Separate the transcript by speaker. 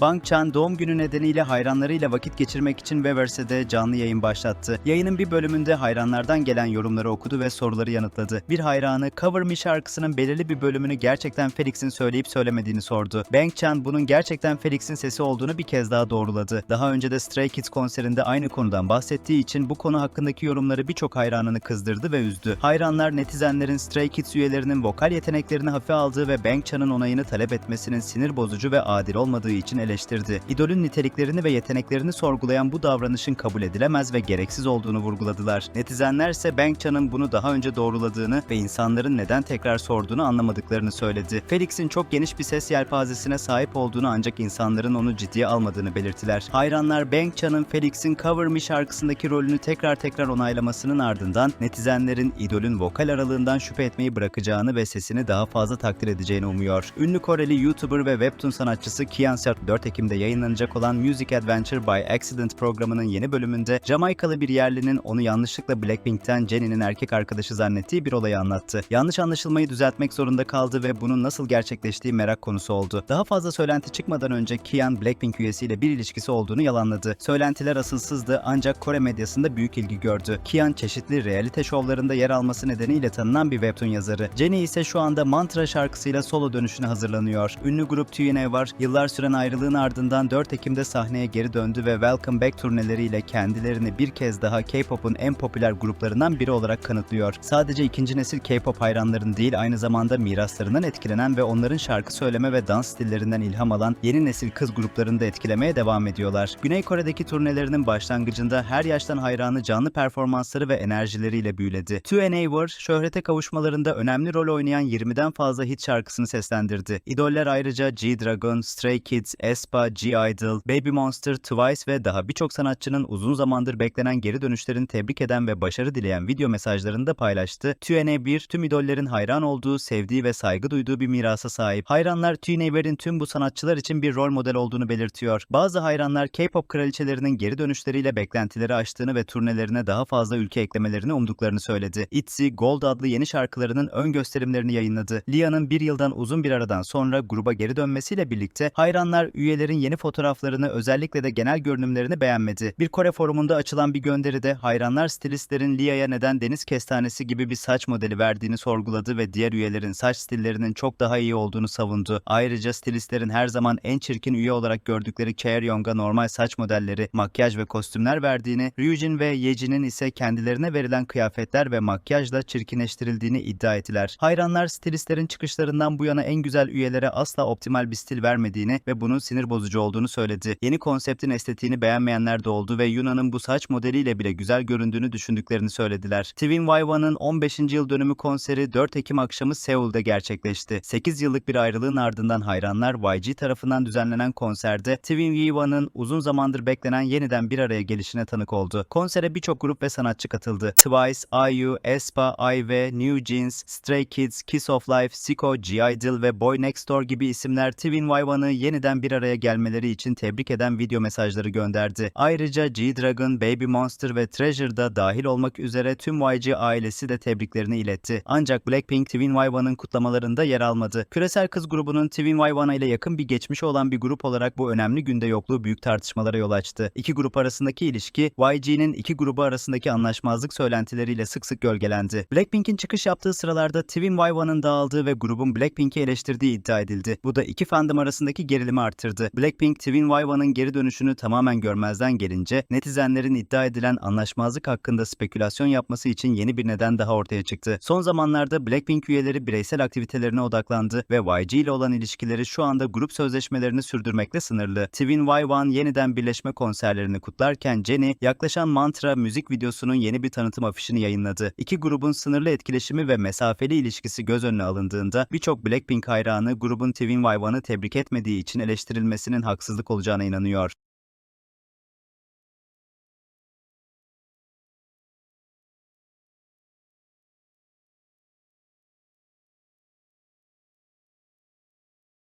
Speaker 1: Bang Chan doğum günü nedeniyle hayranlarıyla vakit geçirmek için Weverse'de canlı yayın başlattı. Yayının bir bölümünde hayranlardan gelen yorumları okudu ve soruları yanıtladı. Bir hayranı Cover Me şarkısının belirli bir bölümünü gerçekten Felix'in söyleyip söylemediğini sordu. Bang Chan bunun gerçekten Felix'in sesi olduğunu bir kez daha doğruladı. Daha önce de Stray Kids konserinde aynı konudan bahsettiği için bu konu hakkındaki yorumları birçok hayranını kızdırdı ve üzdü. Hayranlar netizenlerin Stray Kids üyelerinin vokal yeteneklerini hafife aldığı ve Bang Chan'ın onayını talep etmesinin sinir bozucu ve adil olmadığı için eleştirdi. İdolün niteliklerini ve yeteneklerini sorgulayan bu davranışın kabul edilemez ve gereksiz olduğunu vurguladılar. Netizenler ise Bang Chan'ın bunu daha önce doğruladığını ve insanların neden tekrar sorduğunu anlamadıklarını söyledi. Felix'in çok geniş bir ses yelpazesine sahip olduğunu ancak insanların onu ciddiye almadığını belirttiler. Hayranlar Bang Chan'ın Felix'in Cover Me şarkısındaki rolünü tekrar tekrar onaylamasının ardından netizenlerin idolün vokal aralığından şüphe etmeyi bırakacağını ve sesini daha fazla takdir edeceğini umuyor. Ünlü Koreli YouTuber ve webtoon sanatçısı Kian Sert 4 Ekim'de yayınlanacak olan Music Adventure by Accident programının yeni bölümünde Jamaikalı bir yerlinin onu yanlışlıkla Blackpink'ten Jennie'nin erkek arkadaşı zannettiği bir olayı anlattı. Yanlış anlaşılmayı düzeltmek zorunda kaldı ve bunun nasıl gerçekleştiği merak konusu oldu. Daha fazla söylenti çıkmadan önce Kian Blackpink üyesiyle bir ilişkisi olduğunu yalanladı. Söylentiler asılsızdı ancak Kore medyasında büyük ilgi gördü. Kian çeşitli realite şovlarında yer alması nedeniyle tanınan bir webtoon yazarı. Jennie ise şu anda Mantra şarkısıyla solo dönüşüne hazırlanıyor. Ünlü grup TNA var. Yıllar süren ayrılığın ardından 4 Ekim'de sahneye geri döndü ve Welcome Back turneleriyle kendilerini bir kez daha K-pop'un en popüler gruplarından biri olarak kanıtlıyor. Sadece ikinci nesil K-pop hayranların değil aynı zamanda miraslarından etkilenen ve onların şarkı söyleme ve dans stillerinden ilham alan yeni nesil kız gruplarını da etkilemeye devam ediyorlar. Güney Kore'deki turnelerinin başlangıcında her yaştan hayranı canlı performansları ve enerjileriyle büyüledi. 2NA War, şöhrete kavuşmalarında önemli rol oynayan 20'den fazla hit şarkısını seslendirdi. İdoller ayrıca G-Dragon, Stray Kids, aespa, G-Idol, Baby Monster, Twice ve daha birçok sanatçının uzun zamandır beklenen geri dönüşlerini tebrik eden ve başarı dileyen video mesajlarını da paylaştı. 2NA 1, tüm idollerin hayran olduğu, sevdiği ve saygı duyduğu bir mirasa sahip. Hayranlar 2NA1'in tüm bu sanatçılar için bir rol model olduğunu belirtiyor. Bazı hayranlar K-pop kraliçelerinin geri dönüşleriyle beklentileri aştığını ve turnelerine daha fazla ülke eklemelerini umduklarını söyledi. ITZY, Gold adlı yeni şarkılarının ön gösterimlerini yayınladı. Lia'nın bir yıldan uzun bir aradan sonra gruba geri dönmesiyle birlikte hayranlar üyelerin yeni fotoğraflarını özellikle de genel görünümlerini beğenmedi. Bir Kore forumunda açılan bir gönderide hayranlar stilistlerin Lia'ya neden deniz kestanesi gibi bir saç modeli verdiğini sorguladı ve diğer üyelerin saç stillerinin çok daha iyi olduğunu savundu. Ayrıca stilistlerin her zaman en çirkin üye olarak gördükleri Chaeryong'a normal saç modelleri, makyaj ve kostümler verdiğini, Ryujin ve Yeji'nin ise kendilerine verilen kıyafetler ve makyajla çirkinleştirildiğini iddia ettiler. Hayranlar stilistlerin çıkışlarından bu yana en güzel üyelere asla optimal bir stil vermediğini ve bunun sinir bozucu olduğunu söyledi. Yeni konseptin estetiğini beğenmeyenler de oldu ve Yuna'nın bu saç modeliyle bile güzel göründüğünü düşündüklerini söylediler. Twin Vayvan'ın 15. yıl dönümü konseri 4 Ekim akşamı Seul'de gerçekleşti. 8 yıllık bir ayrılığın ardından hayranlar YG tarafından düzenlenen konserde Twin Vayvan'ın uzun zamandır beklenen yeniden bir araya gelişine tanık oldu. Konsere birçok grup ve sanatçı katıldı. Twice, IU, aespa, IVE, New Jeans, Stray Kids, Kiss of Life, Siko, G-Idol ve Boy Next Door gibi isimler Twin Vayvan'ı yeniden bir araya gelmeleri için tebrik eden video mesajları gönderdi. Ayrıca G-Dragon, Baby Monster ve Treasure da dahil olmak üzere tüm YG ailesi de tebriklerini iletti. Ancak Blackpink Twin Vayvan'ın kutlamalarında yer almadı. Küresel kız grubunun Twin Vayvana ile yakın bir geçmişi olan bir grup olarak bu önemli günde yokluğu büyük tartışmalara yol açtı. İki grup arasındaki ilişki YG'nin iki grubu arasındaki anlaşmazlık söylentileriyle sık sık gölgelendi. Blackpink'in çıkış yaptığı sıralarda Twin Vayvan'ın dağıldığı ve grubun Blackpink'i eleştirdiği iddia edildi. Bu da iki fandom arasındaki gerilimi arttırdı. Blackpink, Twin Vayvan'ın geri dönüşünü tamamen görmezden gelince netizenlerin iddia edilen anlaşmazlık hakkında spekülasyon yapması için yeni bir neden daha ortaya çıktı. Son zamanlarda Blackpink üyeleri bireysel aktivitelerine odaklandı ve YG ile olan ilişkileri şu anda grup sözleşmelerini sürdürmekle sınırlı. Twin Vayvan yeniden birleşme konserlerini kutlarken Jennie yaklaşan Mantra müzik videosunun yeni bir tanıtım afişini yayınladı. İki grubun sınırlı etkileşimi ve mesafeli ilişkisi göz önüne alındığında birçok Blackpink hayranı grubun Twin Vayvan'ı tebrik etmediği için eleştirilmesinin haksızlık olacağına inanıyor.